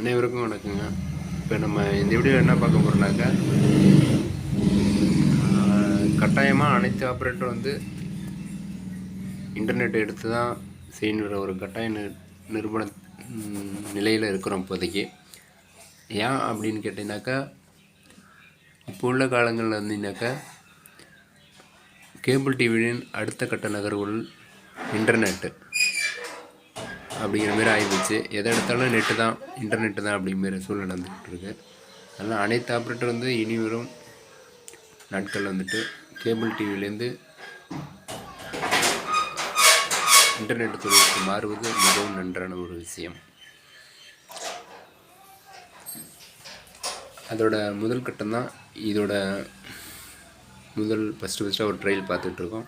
அனைவருக்கும் வணக்கங்க. இப்போ நம்ம இந்த வீடியோ என்ன பார்க்க போகிறோம்னாக்கா கட்டாயமாக அனைத்து ஆப்ரேட்டரும் வந்து இன்டர்நெட் எடுத்து தான் செய்யணுன்ற ஒரு கட்டாய நி- நிறுவன நிலையில் இருக்கிறோம் இப்போதைக்கு. ஏன் அப்படின்னு கேட்டிங்கனாக்கா இப்போ உள்ள காலங்களில் வந்தீங்கன்னாக்கா கேபிள் டிவியின் அடுத்த கட்ட நகர்வுகள் இன்டர்நெட்டு அப்படிங்கிற மாதிரி ஆகிப்போச்சு எதை எடுத்தாலும் நெட்டு தான் இன்டர்நெட்டு தான் அப்படிங்கிற சூழ்நிலை நடந்துக்கிட்டு இருக்கு. அதனால் அனைத்து ஆப்ரேட்டர் வந்து இனி வரும் நாட்கள் வந்துட்டு கேபிள் டிவிலேருந்து இன்டர்நெட் தொழிலுக்கு மாறுவது மிகவும் நன்றான ஒரு விஷயம். அதோட முதல் கட்டம் தான் இதோட முதல் ஃபஸ்ட்டு ஃபஸ்ட்டாக ஒரு ட்ரையல் பார்த்துட்ருக்கோம்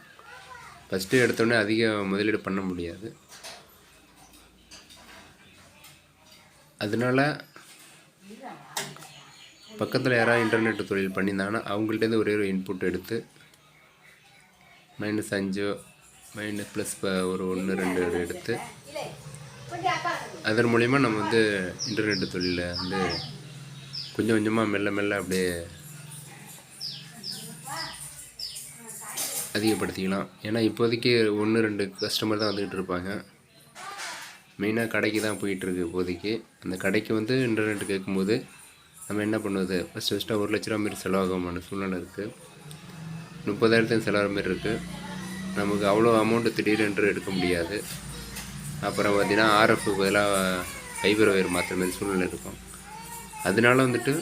ஃபஸ்ட்டு எடுத்தோடனே அதிக முதலீடு பண்ண முடியாது. அதனால பக்கத்தில் யாராவது இன்டர்நெட் தொழில் பண்ணியிருந்தாங்கன்னா அவங்கள்ட்டேருந்து ஒரே ஒரு இன்புட் எடுத்து மைனஸ் அஞ்சோ மைனஸ் ப்ளஸ் ஒரு ஒன்று ரெண்டு எடுத்து அதன் மூலிமா நம்ம வந்து இன்டர்நெட் தொழிலில் வந்து கொஞ்சம் கொஞ்சமாக மெல்ல மெல்ல அப்படியே அதிகப்படுத்திக்கலாம். ஏன்னா இப்போதைக்கு ஒன்று ரெண்டு கஸ்டமர் தான் வந்துக்கிட்டு இருப்பாங்க. மெயினாக கடைக்கு தான் போயிட்டுருக்கு இப்போதைக்கு. அந்த கடைக்கு வந்து இன்டர்நெட் கேட்கும்போது நம்ம என்ன பண்ணுவது? ஃபஸ்ட்டு ஃபஸ்ட்டாக ஒரு லட்ச ரூபா மாரி செலவாகுமான சூழ்நிலை இருக்குது முப்பதாயிரத்தையும் செலவாகிற மாரி இருக்குது நமக்கு அவ்வளோ அமௌண்ட்டு திடீரென்று எடுக்க முடியாது. அப்புறம் பார்த்திங்கன்னா ஆர்எஃப் பதிலாக ஃபைபர் ஒயர் மாற்றுற மாதிரி சூழ்நிலை இருக்கும். அதனால வந்துட்டு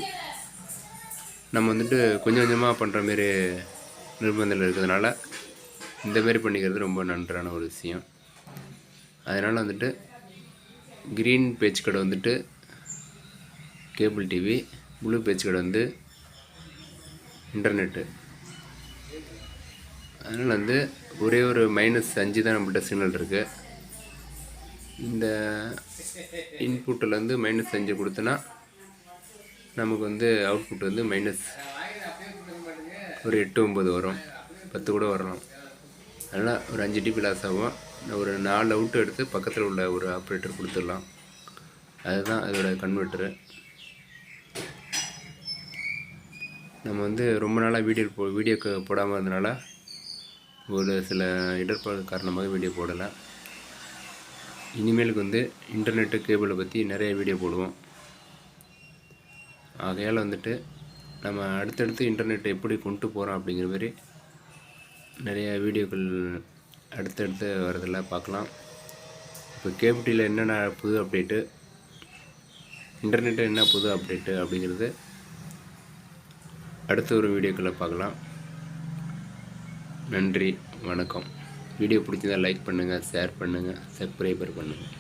நம்ம வந்துட்டு கொஞ்சம் கொஞ்சமாக பண்ணுற மாரி நிர்பந்தத்தில் இருக்கிறதுனால இந்த மாரி பண்ணிக்கிறது ரொம்ப நன்றான ஒரு விஷயம். அதனால் வந்துட்டு க்ரீன் பேஜ் கடை வந்துட்டு கேபிள் டிவி ப்ளூ பேஜ் கடை வந்து இன்டர்நெட்டு அதனால் வந்து ஒரே ஒரு மைனஸ் அஞ்சு தான் நம்மள்கிட்ட சிக்னல் இருக்குது இந்த இன்புட்டில் வந்து மைனஸ் அஞ்சு கொடுத்தோன்னா நமக்கு வந்து அவுட்புட் வந்து மைனஸ் ஒரு எட்டு ஒம்பது வரும். பத்து கூட வரணும் அதனால் ஒரு அஞ்சு டிபி லாஸ் ஆகும். ஒரு நாலு அவுட்டு எடுத்து பக்கத்தில் உள்ள ஒரு ஆப்ரேட்டர் கொடுத்துடலாம். அதுதான் அதோட கன்வெர்ட்டரு நம்ம வந்து ரொம்ப நாளாக வீடியோ போ வீடியோக்கு போடாமல் இருந்தனால ஒரு சில இடர்பாடு காரணமாக வீடியோ போடலை. இனிமேலுக்கு வந்து இன்டர்நெட்டு கேபிளை பற்றி நிறைய வீடியோ போடுவோம். ஆகையால் வந்துட்டு நம்ம அடுத்தடுத்து இன்டர்நெட் எப்படி கொண்டு போகிறோம் அப்படிங்கிற மாதிரி நிறைய வீடியோக்கள் அடுத்தடுத்து வரதில் பார்க்கலாம். இப்போ கேபிடியில் என்னென்ன புது அப்டேட்டு இன்டர்நெட்டில் என்ன புது அப்டேட்டு அப்படிங்கிறது அடுத்த ஒரு வீடியோக்களை பார்க்கலாம். நன்றி வணக்கம். வீடியோ பிடிச்சதா லைக் பண்ணுங்கள் ஷேர் பண்ணுங்கள் சப்ஸ்கிரைபர் பண்ணுங்கள்